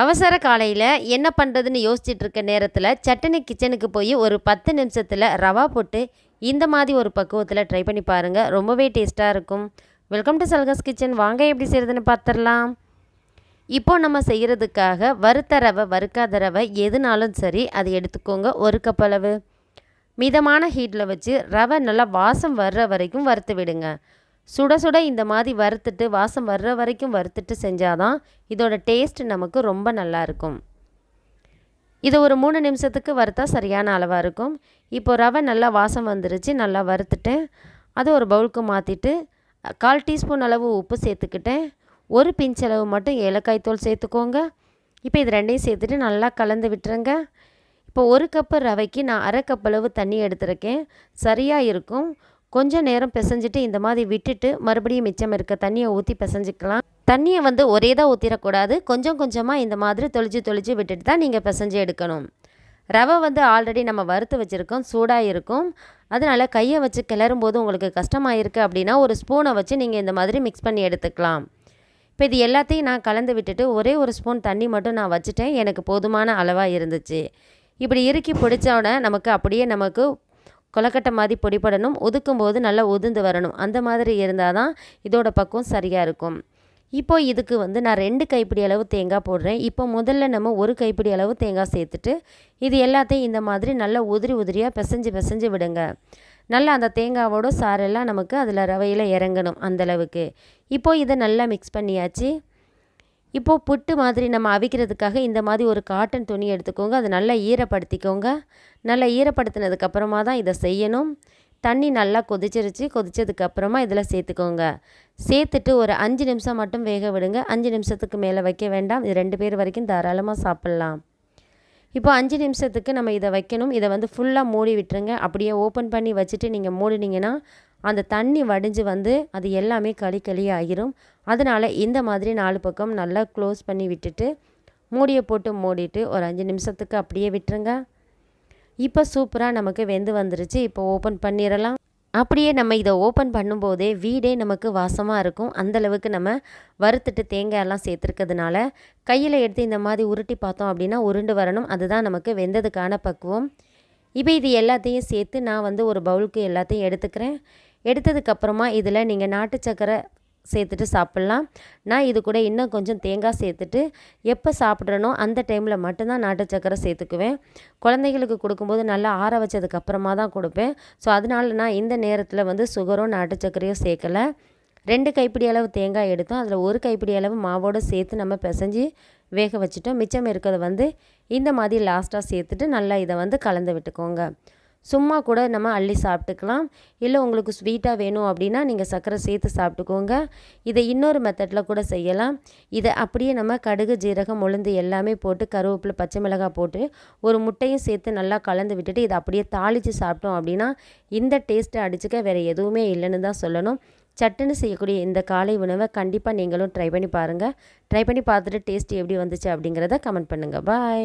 அவசர காலையில் என்ன பண்ணுறதுன்னு யோசிச்சுட்டு இருக்க நேரத்தில் சட்டனி கிச்சனுக்கு போய் ஒரு பத்து நிமிஷத்தில் ரவா போட்டு இந்த மாதிரி ஒரு பக்குவத்தில் ட்ரை பண்ணி பாருங்கள் ரொம்பவே டேஸ்ட்டாக இருக்கும். வெல்கம் டு சல்கஸ் கிச்சன் வாங்க எப்படி செய்கிறதுன்னு பார்த்துடலாம் இப்போ நம்ம செய்கிறதுக்காக வறுத்த ரவை வறுக்காத ரவை எதுனாலும் சரி அதை எடுத்துக்கோங்க. ஒரு கப் அளவு. மிதமான ஹீட்டில் வச்சு ரவை நல்லா வாசம் வர்ற வரைக்கும் வறுத்து விடுங்க. சுட சுட இந்த மாதிரி வறுத்துட்டு வாசம் வர்ற வரைக்கும் வறுத்துட்டு செஞ்சால் தான் இதோட டேஸ்ட் நமக்கு ரொம்ப நல்லாயிருக்கும் இது ஒரு மூணு நிமிஷத்துக்கு வறுத்தா சரியான அளவாக இருக்கும். இப்போ ரவை நல்லா வாசம் வந்துருச்சு நல்லா வறுத்துட்டேன். அதை ஒரு பவுலுக்கு மாற்றிட்டு கால் டீஸ்பூன் அளவு உப்பு சேர்த்துக்கிட்டேன். ஒரு பிஞ்ச் அளவு மட்டும் ஏலக்காய் தூள் சேர்த்துக்கோங்க. இப்போ இது ரெண்டையும் சேர்த்துட்டு நல்லா கலந்து விட்டுருங்க. இப்போ ஒரு கப்பு ரவைக்கு நான் அரை கப் அளவு தண்ணி எடுத்திருக்கேன். சரியாக இருக்கும். கொஞ்சம் நேரம் பிசைஞ்சிட்டு இந்த மாதிரி விட்டுட்டு மறுபடியும் மிச்சம் இருக்க தண்ணியை ஊற்றி பிசைஞ்சிக்கலாம். தண்ணியை வந்து ஒரே தான் ஊற்றிடக்கூடாது கொஞ்சம் கொஞ்சமாக இந்த மாதிரி தொளிச்சு தொளிச்சு விட்டுட்டு தான் நீங்கள் பிசைஞ்சு எடுக்கணும். ரவை வந்து ஆல்ரெடி நம்ம வறுத்து வச்சுருக்கோம் சூடாக இருக்கும் அதனால் கையை வச்சு கிளறும் போது உங்களுக்கு கஷ்டமாக இருக்குது அப்படின்னா ஒரு ஸ்பூனை வச்சு நீங்கள் இந்த மாதிரி மிக்ஸ் பண்ணி எடுத்துக்கலாம். இப்போ இது எல்லாத்தையும் நான் கலந்து விட்டுட்டு ஒரே ஒரு ஸ்பூன் தண்ணி மட்டும் நான் வச்சுட்டேன். எனக்கு போதுமான அளவாக இருந்துச்சு. இப்படி இறுக்கி பிடிச்சோடனே நமக்கு அப்படியே நமக்கு கொலக்கட்டை மாதிரி பொடிப்படணும் ஒதுக்கும் போது நல்லா உதிர்ந்து வரணும். அந்த மாதிரி இருந்தால் தான் இதோட பக்கம் சரியாக இருக்கும். இப்போ இதுக்கு வந்து நான் ரெண்டு கைப்பிடி அளவு தேங்காய் போடுறேன். இப்போ முதல்ல நம்ம ஒரு கைப்பிடி அளவு தேங்காய் சேர்த்துட்டு இது எல்லாத்தையும் இந்த மாதிரி நல்லா உதிரி உதிரியாக பிசைஞ்சு பிசைஞ்சு விடுங்க. நல்லா அந்த தேங்காவோட சாரெல்லாம் நமக்கு அதில் ரவையில் இறங்கணும் அந்தளவுக்கு இப்போது இதை நல்லா மிக்ஸ் பண்ணியாச்சு. இப்போது புட்டு மாதிரி நம்ம அவிக்கிறதுக்காக இந்த மாதிரி ஒரு காட்டன் துணி எடுத்துக்கோங்க. அதை நல்லா ஈரப்படுத்திக்கோங்க. நல்லா ஈரப்படுத்தினதுக்கப்புறமா தான் இதை செய்யணும். தண்ணி நல்லா கொதிச்சிருச்சு. கொதிச்சதுக்கப்புறமா இதில் சேர்த்துக்கோங்க. சேர்த்துட்டு ஒரு அஞ்சு நிமிஷம் மட்டும் வேக விடுங்க. அஞ்சு நிமிஷத்துக்கு மேலே வைக்க வேண்டாம். இது ரெண்டு பேர் வரைக்கும் தாராளமாக சாப்பிட்லாம். இப்போ அஞ்சு நிமிஷத்துக்கு நம்ம இதை வைக்கணும். இதை வந்து ஃபுல்லாக மூடி விட்டுருங்க. அப்படியே ஓப்பன் பண்ணி வச்சுட்டு நீங்கள் மூடினீங்கன்னா அந்த தண்ணி வடிஞ்சு வந்து அது எல்லாமே களி களி ஆகிரும் அதனால் இந்த மாதிரி நாலு பக்கம் நல்லா க்ளோஸ் பண்ணி விட்டுட்டு மூடியை போட்டு மூடிட்டு ஒரு அஞ்சு நிமிஷத்துக்கு அப்படியே விட்டுருங்க. இப்போ சூப்பராக நமக்கு வெந்து வந்துருச்சு. இப்போ ஓப்பன் பண்ணிடலாம் அப்படியே நம்ம இதை ஓப்பன் பண்ணும்போதே வீடே நமக்கு வாசமாக இருக்கும். அந்தளவுக்கு நம்ம வறுத்துட்டு தேங்காயெல்லாம் சேர்த்துருக்கிறதுனால கையில் எடுத்து இந்த மாதிரி உருட்டி பார்த்தோம் அப்படின்னா உருண்டு வரணும். அதுதான் நமக்கு வெந்ததுக்கான பக்குவம். இப்போ இது எல்லாத்தையும் சேர்த்து நான் வந்து ஒரு பவுலுக்கு எல்லாத்தையும் எடுத்துக்கிறேன். எடுத்ததுக்கப்புறமா இதில் நீங்கள் நாட்டு சக்கரை சேர்த்துட்டு சாப்பிட்லாம். நான் இது கூட இன்னும் கொஞ்சம் தேங்காய் சேர்த்துட்டு எப்போ சாப்பிட்றனோ அந்த டைமில் மட்டும்தான் நாட்டு சக்கரை சேர்த்துக்குவேன். குழந்தைகளுக்கு கொடுக்கும்போது நல்லா ஆற வச்சதுக்கப்புறமா தான் கொடுப்பேன். ஸோ அதனால நான் இந்த நேரத்தில் வந்து சுகரும் நாட்டு சக்கரையும் சேர்க்கலை. ரெண்டு கைப்பிடி அளவு தேங்காய் எடுத்தோம். அதில் ஒரு கைப்பிடி அளவு மாவோடு சேர்த்து நம்ம பிசைஞ்சு வேக வச்சுட்டோம். மிச்சம் இருக்கிறத வந்து இந்த மாதிரி லாஸ்ட்டாக சேர்த்துட்டு நல்லா இதை வந்து கலந்து விட்டுக்கோங்க. சும்மா கூட நம்ம அள்ளி சாப்பிட்டுக்கலாம். இல்லை உங்களுக்கு ஸ்வீட்டாக வேணும் அப்படின்னா நீங்கள் சர்க்கரை சேர்த்து சாப்பிட்டுக்கோங்க. இதை இன்னொரு மெத்தடில் கூட செய்யலாம். இதை அப்படியே நம்ம கடுகு ஜீரகம் உளுந்து எல்லாமே போட்டு கருவேப்பிலை பச்சை மிளகாய் போட்டு ஒரு முட்டையும் சேர்த்து நல்லா கலந்து விட்டுட்டு இதை அப்படியே தாளித்து சாப்பிட்டோம் அப்படின்னா இந்த டேஸ்ட்டை அடிச்சுக்க வேறு எதுவுமே இல்லைன்னு தான் சொல்லணும். சட்டுன்னு செய்யக்கூடிய இந்த காலை உணவை கண்டிப்பாக நீங்களும் ட்ரை பண்ணி பாருங்கள் ட்ரை பண்ணி பார்த்துட்டு டேஸ்ட் எப்படி வந்துச்சு அப்படிங்கிறத கமெண்ட் பண்ணுங்கள் பாய்